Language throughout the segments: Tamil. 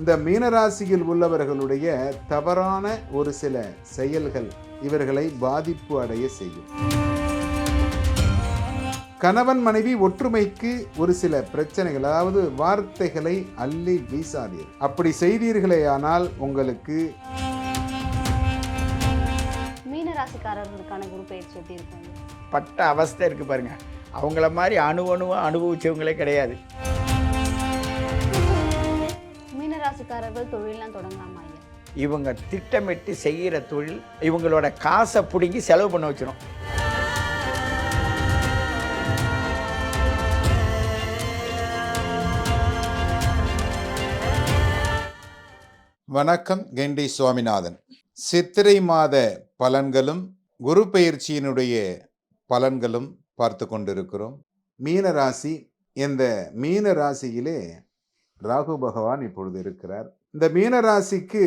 இந்த மீனராசியில் உள்ளவர்களுடைய தவறான ஒரு சில செயல்கள் இவர்களை பாதிப்பு அடைய செய்யும். கணவன் மனைவி ஒற்றுமைக்கு ஒரு சில பிரச்சனைகள் அதாவது வார்த்தைகளை அள்ளி வீசாதீர். அப்படி செய்தீர்களேயானால் உங்களுக்கு மீனராசிக்காரர்களுக்கான குரு பயிற்சி எப்படி இருக்கும்? பட்ட அவஸ்தை இருக்குது பாருங்க. அவங்கள மாதிரி அணு அணுவா அனுபவிச்சவங்களே கிடையாது. மீனராசிக்காரர்கள் தொழிலெலாம் தொடங்கலாமா ஐயா? இவங்க திட்டமிட்டு செய்கிற தொழில் இவங்களோட காசை பிடுங்கி செலவு பண்ண வச்சிடும் வணக்கம் கெண்டி சுவாமிநாதன். சித்திரை மாத பலன்களும் குரு பெயர்ச்சியினுடைய பலன்களும் பார்த்து கொண்டிருக்கிறோம். மீன ராசி இந்த மீன ராசியிலே ராகு பகவான் இப்பொழுது இருக்கிறார். இந்த மீன ராசிக்கு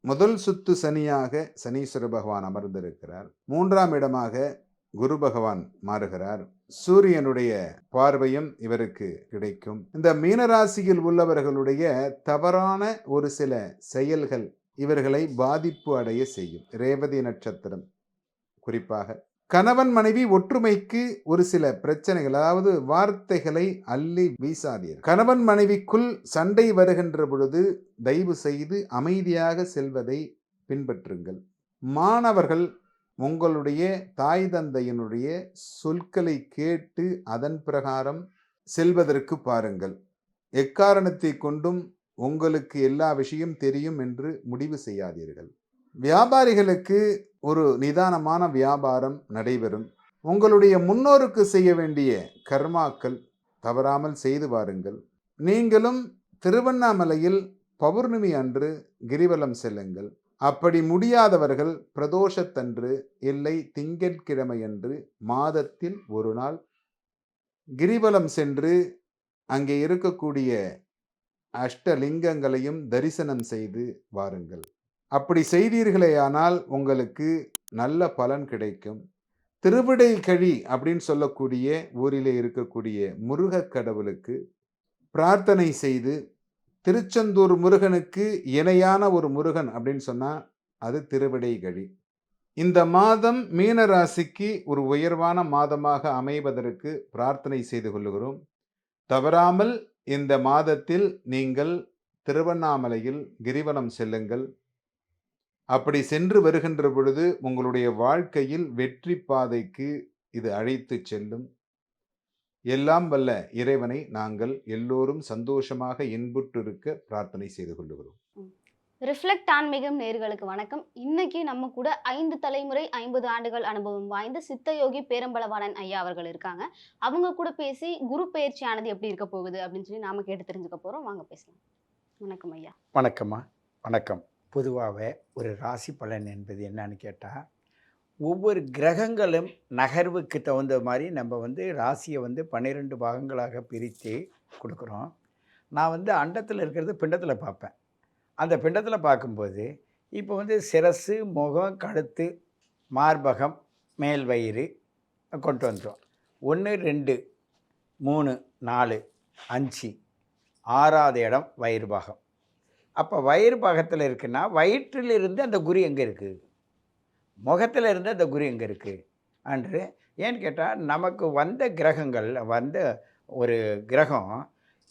முதல் சுத்து சனியாக சனீஸ்வர பகவான் அமர்ந்திருக்கிறார். மூன்றாம் இடமாக குரு பகவான் மாறுகிறார். சூரியனுடைய பார்வையும் இவருக்கு கிடைக்கும். இந்த மீனராசியில் உள்ளவர்களுடைய தவறான ஒரு சில செயல்கள் இவர்களை பாதிப்பு அடைய செய்யும். ரேவதி நட்சத்திரம் குறிப்பாக கணவன் மனைவி ஒற்றுமைக்கு ஒரு சில பிரச்சனைகள் அதாவது வார்த்தைகளை அள்ளி வீசாதீர். கணவன் மனைவிக்குள் சண்டை வருகின்ற பொழுது தயவு செய்து அமைதியாக செல்வதை பின்பற்றுங்கள். மாணவர்கள் உங்களுடைய தாய் தந்தையினுடைய சொற்களை கேட்டு அதன் பிரகாரம் செல்வதற்கு பாருங்கள். எக்காரணத்தை கொண்டும் உங்களுக்கு எல்லா விஷயம் தெரியும் என்று முடிவு செய்யாதீர்கள். வியாபாரிகளுக்கு ஒரு நிதானமான வியாபாரம் நடைபெறும். உங்களுடைய முன்னோருக்கு செய்ய வேண்டிய கர்மாக்கள் தவறாமல் செய்து வாருங்கள். நீங்களும் திருவண்ணாமலையில் பௌர்ணமி அன்று கிரிவலம் செல்லுங்கள். அப்படி முடியாதவர்கள் பிரதோஷத்தன்று இல்லை திங்கட்கிழமையன்று மாதத்தில் ஒரு நாள் கிரிவலம் சென்று அங்கே இருக்கக்கூடிய அஷ்டலிங்கங்களையும் தரிசனம் செய்து வாருங்கள். அப்படி செய்தீர்களேயானால் உங்களுக்கு நல்ல பலன் கிடைக்கும். திருவிடை கழி அப்படின்னு சொல்லக்கூடிய ஊரிலே இருக்கக்கூடிய முருகக் கடவுளுக்கு பிரார்த்தனை செய்து திருச்செந்தூர் முருகனுக்கு இணையான ஒரு முருகன் அப்படின்னு சொன்னால் அது திருவிடை கழி. இந்த மாதம் மீன ராசிக்கு ஒரு உயர்வான மாதமாக அமைவதற்கு பிரார்த்தனை செய்து கொள்கிறோம் தவறாமல் இந்த மாதத்தில் நீங்கள் திருவண்ணாமலையில் கிரிவலம் செல்லுங்கள். அப்படி சென்று வருகின்ற பொழுது உங்களுடைய வாழ்க்கையில் வெற்றி பாதைக்கு இது அழைத்து செல்லும். எல்லாம் வல்ல இறைவனை நாங்கள் எல்லோரும் சந்தோஷமாக இன்புற்றிருக்க பிரார்த்தனை செய்து கொள்ளுகிறோம். ரிஃப்ளெக்ட் ஆன்மீகம் நேர்களுக்கு வணக்கம். இன்னைக்கு நம்ம கூட ஐந்து தலைமுறை ஐம்பது ஆண்டுகள் அனுபவம் வாய்ந்த சித்தயோகி பேரம்பலவாணன் ஐயா அவர்கள் இருக்காங்க. அவங்க கூட பேசி குரு பயிற்சியானது எப்படி இருக்க போகுது அப்படின்னு சொல்லி நாம கேட்டு தெரிஞ்சுக்க போறோம். வாங்க பேசலாம். வணக்கம் ஐயா. வணக்கம்மா. வணக்கம். பொதுவாக ஒரு ராசி பலன் என்பது என்னன்னு கேட்டால் ஒவ்வொரு கிரகங்களும் நகர்வுக்கு தகுந்த மாதிரி நம்ம வந்து ராசியை வந்து பன்னிரெண்டு பாகங்களாக பிரித்து கொடுக்குறோம். நான் வந்து அண்டத்தில் இருக்கிறது பிண்டத்தில் பார்ப்பேன். அந்த பிண்டத்தில் பார்க்கும்போது இப்போ வந்து சிரசு முகம் கழுத்து மார்பகம் மேல் வயிறு கொண்டு வந்துடும் ஒன்று ரெண்டு மூணு நாலு அஞ்சு ஆறாவது இடம் வயிறு பாகம். அப்போ வயிறு பாகத்தில் இருக்குன்னா வயிற்றிலிருந்து அந்த குரு எங்கே இருக்குது முகத்தில் இருந்து அந்த குரு எங்கே இருக்குது அன்று ஏன்னு கேட்டால் நமக்கு வந்த கிரகங்கள் வந்த ஒரு கிரகம்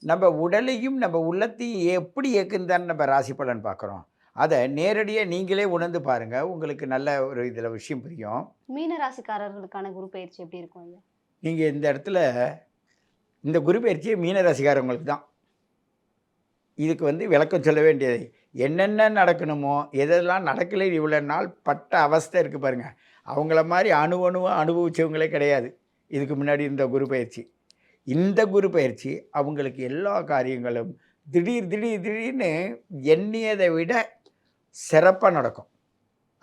நம்ம உடலையும் நம்ம உள்ளத்தையும் எப்படி இயக்குந்தான்னு நம்ம ராசி பலன் பார்க்குறோம் அதை நேரடியாக நீங்களே உணர்ந்து பாருங்கள் உங்களுக்கு நல்ல ஒரு இதில் விஷயம் புரியும். மீனராசிக்காரர்களுக்கான குரு பயிற்சி எப்படி இருக்கும் நீங்கள் இந்த இடத்துல இந்த குரு பயிற்சியை மீன ராசிக்காரங்களுக்கு தான். இதுக்கு வந்து விளக்கம் சொல்ல வேண்டியது. என்னென்ன நடக்கணுமோ எதெல்லாம் நடக்கலை இவ்வளோ நாள் பட்ட அவஸ்தை இருக்குது பாருங்கள் அவங்கள மாதிரி அணு அணுவா அனுபவித்தவங்களே கிடையாது. இதுக்கு முன்னாடி இந்த குரு பயிற்சி. இந்த குரு பயிற்சி அவங்களுக்கு எல்லா காரியங்களும் திடீர் திடீர் திடீர்னு எண்ணியதை விட சிறப்பாக நடக்கும்.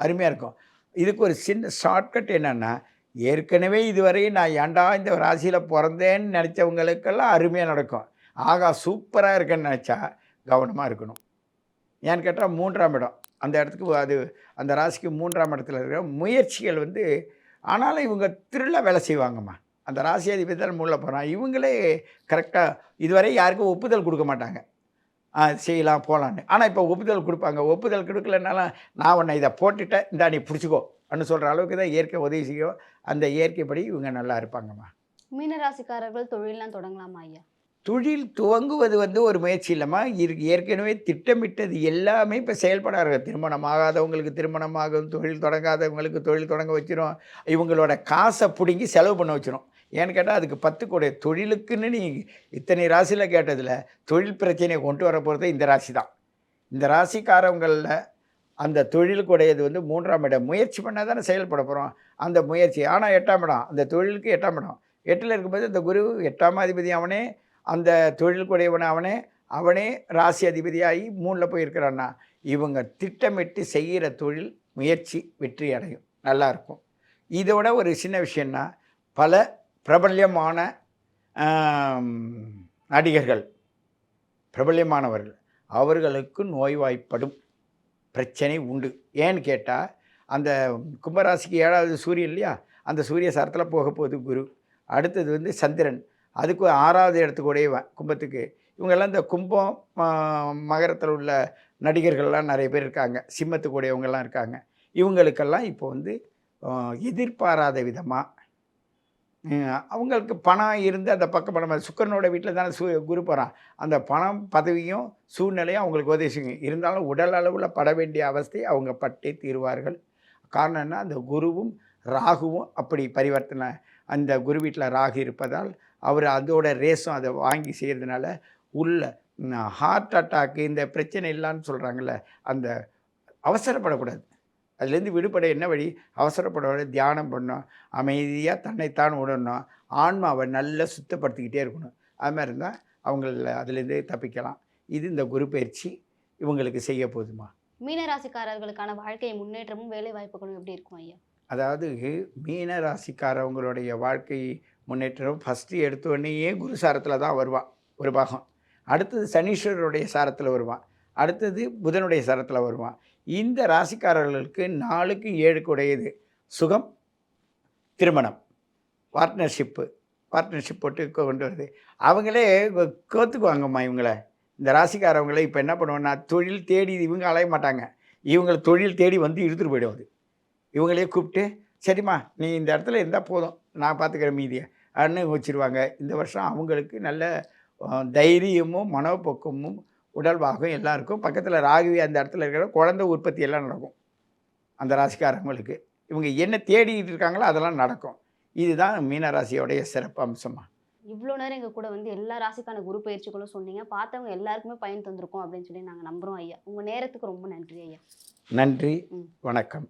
அருமையாக இருக்கும். இதுக்கு ஒரு சின்ன ஷார்ட்கட் என்னென்னா ஏற்கனவே இதுவரை நான் ஏன்டா இந்த ராசியில் பிறந்தேன்னு நினச்சவங்களுக்கெல்லாம் அருமையாக நடக்கும். ஆகா சூப்பராக இருக்கேன்னு நினச்சா கவனமாக இருக்கணும். ஏன்னு கேட்டால் மூன்றாம் இடம். அந்த இடத்துக்கு அது அந்த ராசிக்கு மூன்றாம் இடத்துல இருக்கிற முயற்சிகள் வந்து ஆனாலும் இவங்க திருள்ள வேலை செய்வாங்கம்மா. அந்த ராசி அதிபதி தான் போகிறான் இவங்களே கரெக்டாக இதுவரை யாருக்கும் ஒப்புதல் கொடுக்க மாட்டாங்க. செய்யலாம் போகலான்னு ஆனால் இப்போ ஒப்புதல் கொடுப்பாங்க. ஒப்புதல் கொடுக்கலனாலும் நான் உன்னை இதை போட்டுட்டேன். இந்தா நீ பிடிச்சிக்கோ அப்படின்னு சொல்கிற அளவுக்கு தான் இயற்கை உதவி செய்யும். அந்த இயற்கைப்படி இவங்க நல்லா இருப்பாங்கம்மா. மீனராசிக்காரர்கள் தொழிலெலாம் தொடங்கலாமா ஐயா? தொழில் துவங்குவது வந்து ஒரு முயற்சி இல்லைம்மா. இரு ஏற்கனவே திட்டமிட்டது எல்லாமே இப்போ செயல்படாது திருமணம் ஆகாதவங்களுக்கு திருமணம் ஆகும் தொழில் தொடங்காதவங்களுக்கு தொழில் தொடங்க வச்சிரும். இவங்களோட காசை பிடுங்கி செலவு பண்ண வச்சிரும். ஏன்னு கேட்டால் அதுக்கு பத்து கோடி தொழிலுக்குன்னு நீ இத்தனை ராசியில் கேட்டதில் தொழில் பிரச்சனையை கொண்டு வர போகிறது இந்த ராசி தான். இந்த ராசிக்காரவங்களில் அந்த தொழிலுக்குடையது வந்து மூன்றாம் இடம். முயற்சி பண்ணால் தானே செயல்பட போகிறோம் அந்த முயற்சி ஆனால் எட்டாம் இடம். அந்த தொழிலுக்கு எட்டாம் இடம். எட்டில் இருக்கும்போது இந்த குரு எட்டாம் அதிபதி அவனே அந்த தொழிலுக்குடையவன் அவனே அவனே ராசி அதிபதியாகி மூணில் போயிருக்கிறான்னா இவங்க திட்டமிட்டு செய்கிற தொழில் முயற்சி வெற்றி அடையும். நல்லாயிருக்கும். இதோட ஒரு சின்ன விஷயம்னா பல பிரபல்யமான நடிகர்கள் பிரபல்யமானவர்கள் அவர்களுக்கு நோய்வாய்ப்படும் பிரச்சனை உண்டு. ஏன்னு கேட்டால் அந்த கும்பராசிக்கு ஏழாவது சூரியன் இல்லையா? அந்த சூரிய சாரத்தில் போக போகுது குரு. அடுத்தது வந்து சந்திரன். அதுக்கு ஆறாவது இடத்துக்கு கும்பத்துக்கு இவங்கெல்லாம் இந்த கும்பம் மகரத்தில் உள்ள நடிகர்கள்லாம் நிறைய பேர் இருக்காங்க. சிம்மத்துக்குடையவங்கெல்லாம் இருக்காங்க. இவங்களுக்கெல்லாம் இப்போ வந்து எதிர்பாராத விதமாக அவங்களுக்கு பணம் இருந்து அந்த பக்கம் பணம் சுக்கரனோட வீட்டில் தானே சூ குரு போகிறான் அந்த பணம் பதவியும் சூழ்நிலையும் அவங்களுக்கு உதவி செய்யும் இருந்தாலும் உடல் அளவில் பட வேண்டிய அவஸ்தை அவங்க பட்டே தீர்வார்கள். காரணம் என்ன அந்த குருவும் ராகுவும் அப்படி பரிவர்த்தனை அந்த குரு வீட்டில் ராகு இருப்பதால் அவர் அதோட ரேஸும் அதை வாங்கி செய்கிறதுனால உள்ள ஹார்ட் அட்டாக்கு இந்த பிரச்சனை இல்லைன்னு சொல்கிறாங்கல்ல அந்த அவசரப்படக்கூடாது. அதுலேருந்து விடுபட என்ன வழி? அவசரப்பட தியானம் பண்ணணும் அமைதியாக தன்னைத்தான் உணரணும் ஆன்மாவை நல்லா சுத்தப்படுத்திக்கிட்டே இருக்கணும். அது மாதிரி இருந்தால் அவங்கள அதுலேருந்து தப்பிக்கலாம். இது இந்த குரு பயிற்சி இவங்களுக்கு செய்ய போதுமா? மீனராசிக்காரர்களுக்கான வாழ்க்கை முன்னேற்றமும் வேலை வாய்ப்புகளும் எப்படி இருக்கும் ஐயா? அதாவது மீன ராசிக்காரவங்களுடைய வாழ்க்கை முன்னேற்றம் ஃபஸ்ட்டு எடுத்தோடனேயே குரு சாரத்தில் தான் வருவான் ஒரு பாகம். அடுத்தது சனீஸ்வரருடைய சாரத்தில் வருவான் அடுத்தது புதனுடைய சாரத்தில் வருவான் இந்த ராசிக்காரர்களுக்கு நாலுக்கு ஏழுக்கு உடையது சுகம் திருமணம் பார்ட்னர்ஷிப்பு பார்ட்னர்ஷிப் போட்டு கொண்டு வருது. அவங்களே கோத்துக்குவாங்கம்மா இவங்கள. இந்த ராசிக்காரவங்களே இப்போ என்ன பண்ணுவோன்னா தொழில் தேடி இவங்க அலைய மாட்டாங்க. இவங்களை தொழில் தேடி வந்து இழுத்துட்டு போயிடுவது இவங்களே கூப்பிட்டு சரிம்மா நீ இந்த இடத்துல இருந்தால் போதும். நான் பார்த்துக்கிறேன் மீதியை. அப்படின்னு வச்சுருவாங்க இந்த வருஷம் அவங்களுக்கு நல்ல தைரியமும் மனோபக்குவமும் உடல்வாகும் எல்லாம் இருக்கும் பக்கத்தில் ராகுவி அந்த இடத்துல இருக்கிற குழந்தை உற்பத்தி எல்லாம் நடக்கும். அந்த ராசிக்காரங்களுக்கு. இவங்க என்ன தேடிக்கிட்டு இருக்காங்களோ அதெல்லாம் நடக்கும். இதுதான் மீனராசியோடைய சிறப்பு அம்சமா. இவ்வளோ நேரம் எங்கள் கூட வந்து எல்லா ராசிக்கான குரு பயிற்சிகளும் சொன்னீங்க. பார்த்தவங்க எல்லாருக்குமே பயன் தந்திருக்கும் அப்படின்னு சொல்லி நாங்கள் நம்புகிறோம் ஐயா. உங்கள் நேரத்துக்கு ரொம்ப நன்றி ஐயா. நன்றி. வணக்கம்.